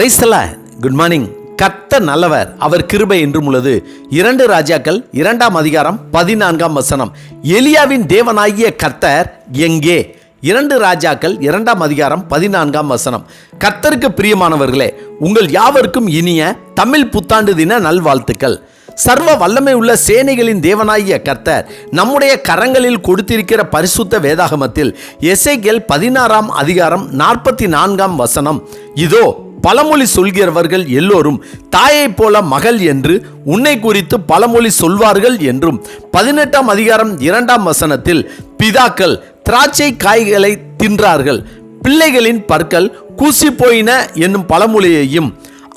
கிரைஸ்தல good morning கத்த நல்லவர். அவர் கிருபை என்றும் உள்ளது. இரண்டு ராஜாக்கள் இரண்டாம் அதிகாரம் பதினான்காம் வசனம். எலியாவின் தேவனாகிய கர்த்தர் எங்கே? இரண்டு ராஜாக்கள் இரண்டாம் அதிகாரம் பதினான்காம் வசனம். கர்த்தருக்கு பிரியமானவர்களே உங்கள் யாவருக்கும் இனிய தமிழ் புத்தாண்டு தின நல்வாழ்த்துக்கள். சர்வ வல்லமை உள்ள சேனைகளின் தேவனாகிய கர்த்தர் நம்முடைய கரங்களில் கொடுத்திருக்கிற பரிசுத்த வேதாகமத்தில் எசேக்கியேல் பதினாறாம் அதிகாரம் நாற்பத்தி நான்காம் வசனம். இதோ பழமொழி சொல்கிறவர்கள் எல்லோரும் தாயைப் போல மகள் என்று உன்னை குறித்து பழமொழி சொல்வார்கள் என்றும் பதினெட்டாம் அதிகாரம் இரண்டாம் வசனத்தில் பிதாக்கள் திராட்சை காய்களை தின்றார்கள் பிள்ளைகளின் பற்கள் கூசி போயின என்னும் பழமொழியையும்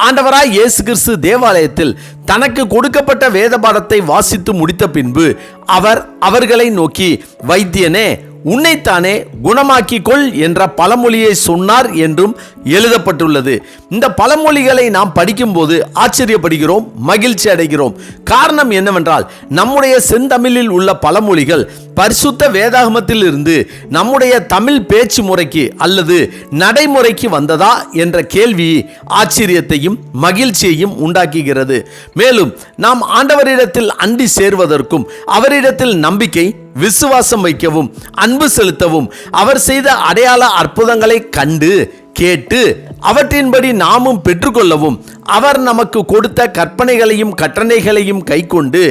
ஆண்டவராய் இயேசு கிறிஸ்து தேவாலயத்தில் தனக்கு கொடுக்கப்பட்ட வேத பாடத்தை வாசித்து முடித்த பின்பு அவர் அவர்களை நோக்கி வைத்தியனே உன்னைத்தானே குணமாக்கிக்கொள் என்ற பழமொழியை சொன்னார் என்றும் எழுதப்பட்டுள்ளது. இந்த பழமொழிகளை நாம் படிக்கும்போது ஆச்சரியப்படுகிறோம் மகிழ்ச்சி அடைகிறோம். காரணம் என்னவென்றால் நம்முடைய செந்தமிழில் உள்ள பழமொழிகள் பரிசுத்த வேதாகமத்தில் இருந்து நம்முடைய தமிழ் பேச்சு முறைக்கு அல்லது நடைமுறைக்கு வந்ததா என்ற கேள்வி ஆச்சரியத்தையும் மகிழ்ச்சியையும் உண்டாக்குகிறது. மேலும் நாம் ஆண்டவரிடத்தில் அண்டி சேர்வதற்கும் அவரிடத்தில் நம்பிக்கை விசுவாசம் வைக்கவும் அன்பு செலுத்தவும் அவர் செய்த அடையாள அற்புதங்களை கண்டு கேட்டு அவற்றின்படி நாமும் பெற்றுக்கொள்ளவும் அவர் நமக்கு கொடுத்த கற்பனைகளையும் கட்டளைகளையும் கைக்கொண்டு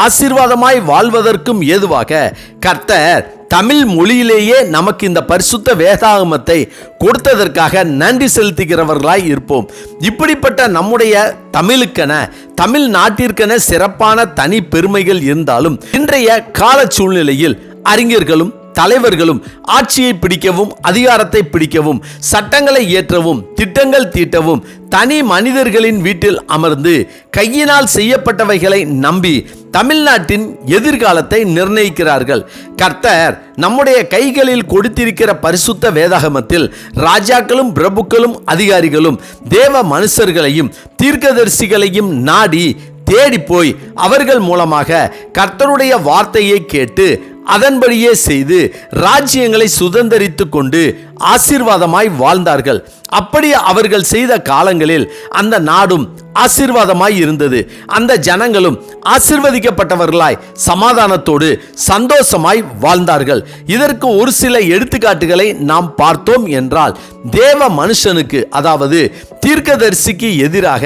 ஆசீர்வாதமாய் வாழ்வதற்கும் ஏதுவாக கர்த்தர் தமிழ் மொழியிலேயே நமக்கு இந்த பரிசுத்த வேதாகமத்தை கொடுத்ததற்காக நன்றி செலுத்துகிறவர்களாய் இருப்போம். இப்படிப்பட்ட நம்முடைய தமிழுக்கென தமிழ் நாட்டிற்கென சிறப்பான தனி பெருமைகள் இருந்தாலும் இன்றைய கால சூழ்நிலையில் அறிஞர்களும் தலைவர்களும் ஆட்சியை பிடிக்கவும் அதிகாரத்தை பிடிக்கவும் சட்டங்களை இயற்றவும் திட்டங்கள் தீட்டவும் தனி மனிதர்களின் வீட்டில் அமர்ந்து கையினால் செய்யப்பட்டவைகளை நம்பி தமிழ்நாட்டின் எதிர்காலத்தை நிர்ணயிக்கிறார்கள். கர்த்தர் நம்முடைய கைகளில் கொடுத்திருக்கிற பரிசுத்த வேதாகமத்தில் ராஜாக்களும் பிரபுக்களும் அதிகாரிகளும் தேவ மனுஷர்களையும் தீர்க்கதரிசிகளையும் நாடி தேடி போய் அவர்கள் மூலமாக கர்த்தருடைய வார்த்தையை கேட்டு அதன்படியே செய்து ராஜ்யங்களை சுதந்திரித்து கொண்டு ஆசீர்வாதமாய் வாழ்ந்தார்கள். அப்படி அவர்கள் செய்த காலங்களில் அந்த நாடும் ஆசீர்வாதமாய் இருந்தது. அந்த ஜனங்களும் ஆசிர்வதிக்கப்பட்டவர்களாய் சமாதானத்தோடு சந்தோஷமாய் வாழ்ந்தார்கள். இதற்கு ஒரு சில எடுத்துக்காட்டுகளை நாம் பார்த்தோம் என்றால் தேவ மனுஷனுக்கு அதாவது தீர்க்கதரிசிக்கு எதிராக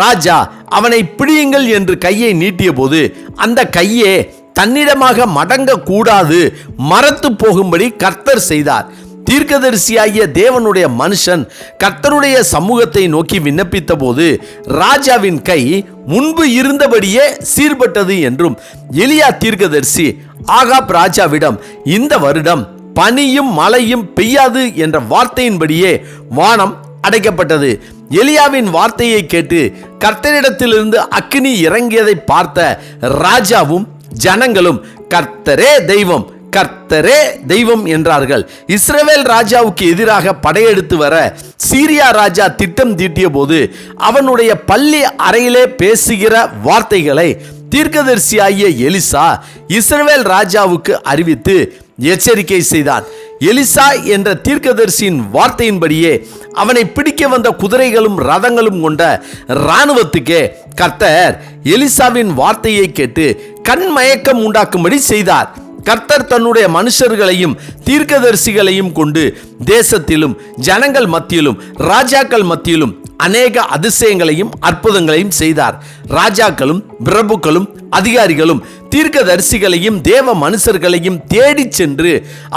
ராஜா அவனை பிடியுங்கள் என்று கையை நீட்டிய போது அந்த கையே தன்னிடமாக மடங்க கூடாது மரத்து போகும்படி கர்த்தர் செய்தார். தீர்க்கதரிசியாகிய தேவனுடைய மனுஷன் கர்த்தருடைய சமூகத்தை நோக்கி விண்ணப்பித்த போது ராஜாவின் கை முன்பு இருந்தபடியே சீர்பட்டது என்றும் எலியா தீர்க்கதரிசி ஆகாப் ராஜாவிடம் இந்த வருடம் பனியும் மழையும் பெய்யாது என்ற வார்த்தையின்படியே வானம் அடைக்கப்பட்டது. எலியாவின் வார்த்தையை கேட்டு கர்த்தரிடத்திலிருந்து அக்னி இறங்கியதை பார்த்த ராஜாவும் ஜனங்களும் கர்த்தரே தெய்வம் கர்த்தரே தெய்வம் என்றார்கள். இஸ்ரவேல் ராஜாவுக்கு எதிராக படையெடுத்து வர சீரியா ராஜா திட்டம் தீட்டிய போது அவனுடைய பள்ளி அறையிலே பேசுகிற வார்த்தைகளை தீர்க்கதரிசியாகிய எலிசா இஸ்ரவேல் ராஜாவுக்கு அறிவித்து எச்சரிக்கை செய்தான். எலிசா என்ற தீர்க்கதரிசியின் வார்த்தையின்படியே அவனை பிடிக்க வந்த குதிரைகளும் ரதங்களும் கொண்ட இராணுவத்துக்கே கர்த்தர் எலிசாவின் வார்த்தையை கேட்டு கண் மயக்கம் உண்டாக்கும்படி செய்தார். கர்த்தர் தன்னுடைய மனுஷர்களையும் தீர்க்கதரிசிகளையும் கொண்டு தேசத்திலும் ஜனங்கள் மத்தியிலும் ராஜாக்கள் மத்தியிலும் அநேக அதிசயங்களையும் அற்புதங்களையும் செய்தார். ராஜாக்களும் பிரபுக்களும் அதிகாரிகளும் தீர்க்கதரிசிகளையும் தேவ மனுஷர்களையும் தேடிச் சென்று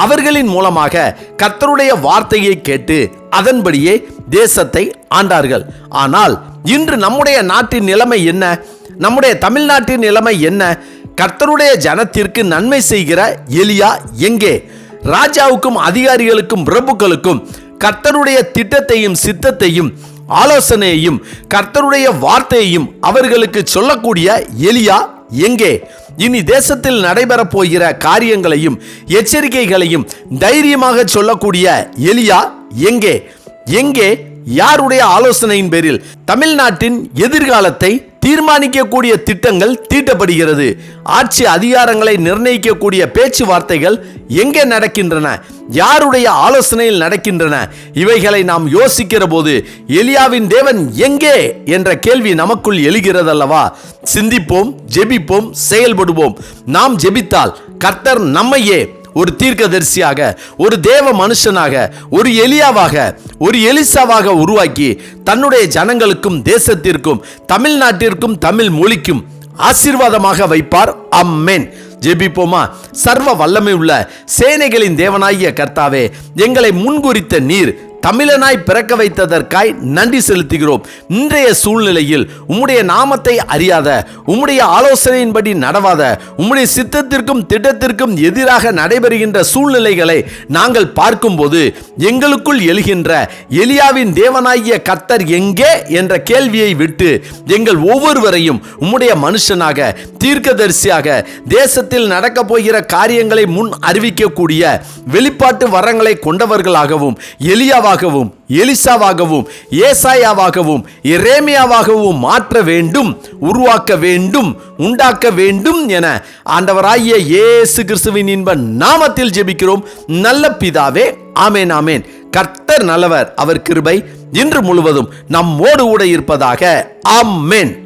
அவர்களின் மூலமாக கர்த்தருடைய வார்த்தையை கேட்டு அதன்படியே தேசத்தை ஆண்டார்கள். ஆனால் இன்று நம்முடைய நாட்டின் நிலைமை என்ன? நம்முடைய தமிழ்நாட்டின் நிலைமை என்ன? கர்த்தருடைய ஜனத்திற்கு நன்மை செய்கிற எலியா எங்கே? ராஜாவுக்கும் அதிகாரிகளுக்கும் பிரபுக்களுக்கும் கர்த்தருடைய திட்டத்தையும் சித்தத்தையும் ஆலோசனையையும் கர்த்தருடைய வார்த்தையையும் அவர்களுக்கு சொல்லக்கூடிய எலியா எங்கே? இனி தேசத்தில் நடைபெறப்போகிற காரியங்களையும் எச்சரிக்கைகளையும் தைரியமாக சொல்லக்கூடிய எலியா எங்கே? எங்கே? யாருடைய ஆலோசனையின் பேரில்? தமிழ்நாட்டின் எதிர்காலத்தை தீர்மானிக்கக்கூடிய திட்டங்கள் தீட்டப்படுகிறது. ஆட்சி அதிகாரங்களை நிர்ணயிக்கக்கூடிய பேச்சுவார்த்தைகள் எங்கே நடக்கின்றன? யாருடைய ஆலோசனையில் நடக்கின்றன? இவைகளை நாம் யோசிக்கிற போது எலியாவின் தேவன் எங்கே என்ற கேள்வி நமக்குள் எழுகிறதல்லவா? சிந்திப்போம் ஜெபிப்போம் செயல்படுவோம். நாம் ஜெபித்தால் கர்த்தர் நம்மையே ஒரு தீர்க்கதரிசியாக ஒரு தேவ மனுஷனாக ஒரு எலியாவாக ஒரு எலிசாவாக உருவாக்கி தன்னுடைய ஜனங்களுக்கும் தேசத்திற்கும் தமிழ்நாட்டிற்கும் தமிழ் மொழிக்கும் ஆசீர்வாதமாக வைப்பார். அம்மேன். ஜெபிப்போமா? சர்வ வல்லமை உள்ள சேனைகளின் தேவனாகிய கர்த்தாவே எங்களை முன்குறித்த நீர் தமிழனாய் பிறக்க வைத்ததற்காய் நன்றி செலுத்துகிறோம். இன்றைய சூழ்நிலையில் உம்முடைய நாமத்தை அறியாத உம்முடைய ஆலோசனையின்படி நடவாத உம்முடைய சித்தத்திற்கும் திட்டத்திற்கும் எதிராக நடைபெறுகின்ற சூழ்நிலைகளை நாங்கள் பார்க்கும்போது எங்களுக்குள் எழுகின்ற எலியாவின் தேவனாகிய கத்தர் எங்கே என்ற கேள்வியை விட்டு எங்கள் ஒவ்வொருவரையும் உம்முடைய மனுஷனாக தீர்க்கதரிசியாக தேசத்தில் நடக்கப் போகிற காரியங்களை முன் அறிவிக்கக்கூடிய வெளிப்பாட்டு வரங்களை கொண்டவர்களாகவும் எளியாவாக எலியாவாகவும் எலிசாவாகவும் ஏசாயாவாகவும் இரேமியாவாகவும் மாற்ற வேண்டும் உருவாக்க வேண்டும் உண்டாக்க வேண்டும் என ஆண்டவராகிய இயேசு கிறிஸ்துவின் இன்ப நாமத்தில் ஜெபிக்கிறோம். நல்ல பிதாவே ஆமேன் ஆமேன். கர்த்தர் நல்லவர் அவர் கிருபை இன்று முழுவதும் நம்மோடு கூட இருப்பதாக ஆமென்.